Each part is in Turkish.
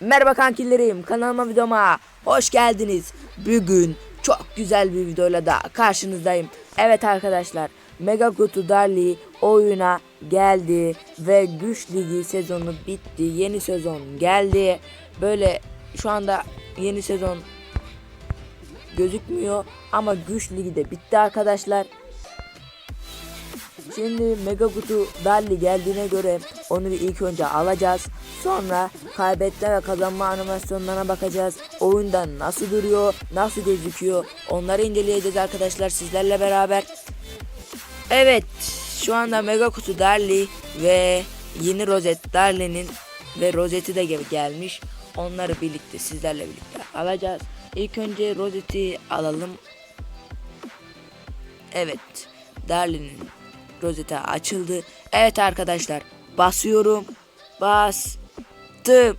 Merhaba kankilerim kanalıma videoma hoş geldiniz. Bugün çok güzel bir videoyla da karşınızdayım. Evet arkadaşlar Mega Kutu Darli oyuna geldi ve Güç Ligi sezonu bitti. Yeni sezon geldi. Böyle şu anda yeni sezon gözükmüyor ama Güç Ligi de bitti arkadaşlar. Şimdi Mega Kutu Darli geldiğine göre onu bir ilk önce alacağız. Sonra kaybetme ve kazanma animasyonlarına bakacağız. Oyunda nasıl duruyor, nasıl gözüküyor onları inceleyeceğiz arkadaşlar sizlerle beraber. Evet şu anda Mega Kutu Darli ve yeni rozet Darli'nin ve rozeti de gel- gelmiş. Onları birlikte sizlerle birlikte alacağız. İlk önce rozeti alalım. Evet. Darlin'in rozeti açıldı. Evet arkadaşlar. Basıyorum. Bastım.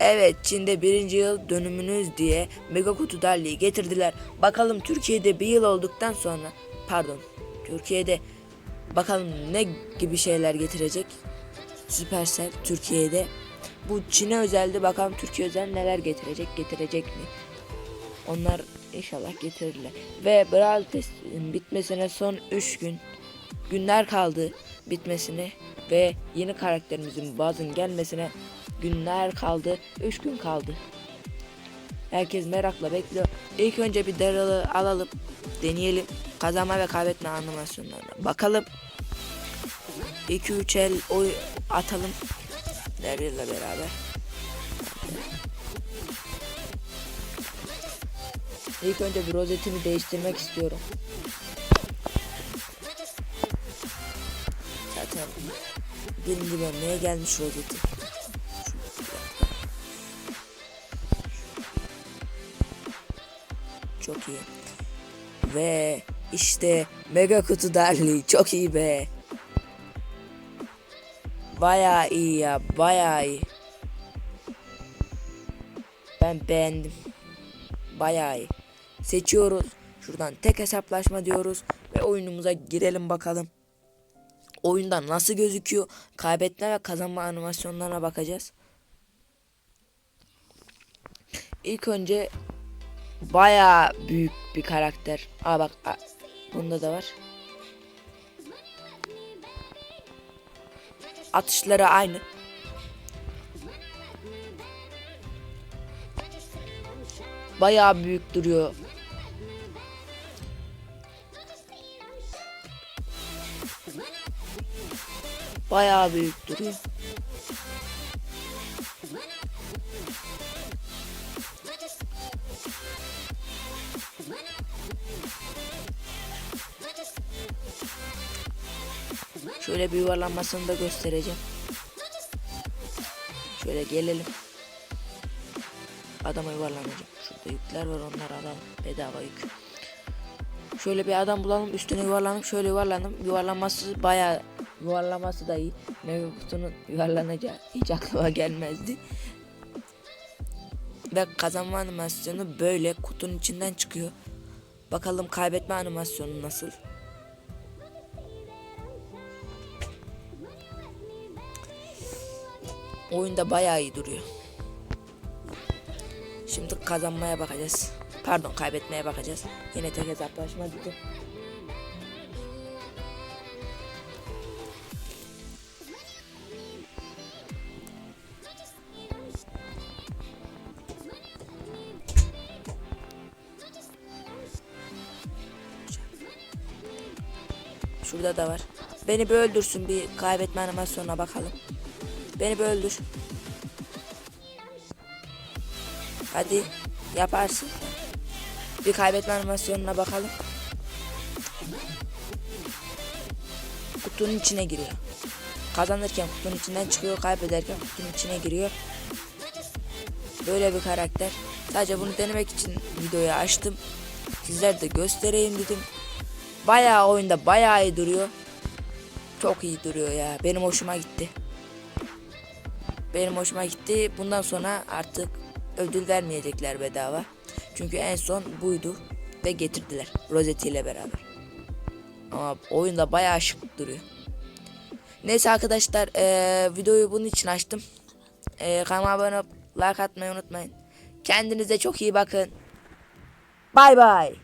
Evet Çin'de birinci yıl dönümünüz diye Mega Kutu Darli'yi getirdiler. Bakalım Türkiye'de bir yıl olduktan sonra pardon Türkiye'de bakalım ne gibi şeyler getirecek Supercell Türkiye'de. Bu Çin'e özeldi bakalım Türkiye özel neler getirecek getirecek mi? Onlar inşallah getirirler. Ve Brawl Pass'in bitmesine son 3 gün günler kaldı bitmesine ve yeni karakterimizin bazın gelmesine günler kaldı. 3 gün kaldı. Herkes merakla bekliyor. İlk önce bir Daryl'ı alalım. Deneyelim. Kazanma ve kaybetme animasyonlarına bakalım. 2-3 el oy atalım. Daryl'la beraber. İlk önce bir rozetimi değiştirmek istiyorum. Zaten birinci bölmeye gelmiş rozeti. Çok iyi. Ve işte mega kutu darli çok iyi be. Baya iyi ya baya iyi. Ben beğendim. Baya iyi. Seçiyoruz. Şuradan tek hesaplaşma diyoruz. Ve oyunumuza girelim bakalım. Oyunda nasıl gözüküyor? Kaybetme ve kazanma animasyonlarına bakacağız. İlk önce baya büyük bir karakter. Aa bak aa, bunda da var. Atışları aynı. Bayağı büyük duruyor. Bayağı büyük duruyor. Şöyle bir yuvarlanmasını da göstereceğim. Şöyle gelelim. Adama yuvarlanacağım. Şurada yükler var onları alalım. Bedava yük. Şöyle bir adam bulalım üstüne yuvarlanıp şöyle yuvarlanıp yuvarlanması bayağı yuvarlaması da iyi. Mega kutunun yuvarlanacağı hiç aklıma gelmezdi. Ve kazanma animasyonu böyle kutunun içinden çıkıyor. Bakalım kaybetme animasyonu nasıl? Oyunda bayağı iyi duruyor. Şimdi kazanmaya bakacağız. Pardon kaybetmeye bakacağız. Yine tek hesaplaşma dedi. Şurada da var. Beni bir öldürsün bir kaybetme animasyonuna bakalım. Beni bir öldür. Hadi yaparsın. Bir kaybetme animasyonuna bakalım. Kutunun içine giriyor. Kazanırken kutunun içinden çıkıyor, kaybederken kutunun içine giriyor. Böyle bir karakter. Sadece bunu denemek için videoyu açtım. Sizler de göstereyim dedim. Bayağı oyunda bayağı iyi duruyor. Çok iyi duruyor ya. Benim hoşuma gitti. Benim hoşuma gitti. Bundan sonra artık ödül vermeyecekler bedava. Çünkü en son buydu ve getirdiler Rosetti ile beraber. Ama oyunda bayağı şık duruyor. Neyse arkadaşlar eee, videoyu bunun için açtım. Eee kanalıma abone olup like atmayı unutmayın. Kendinize çok iyi bakın. Bay bay.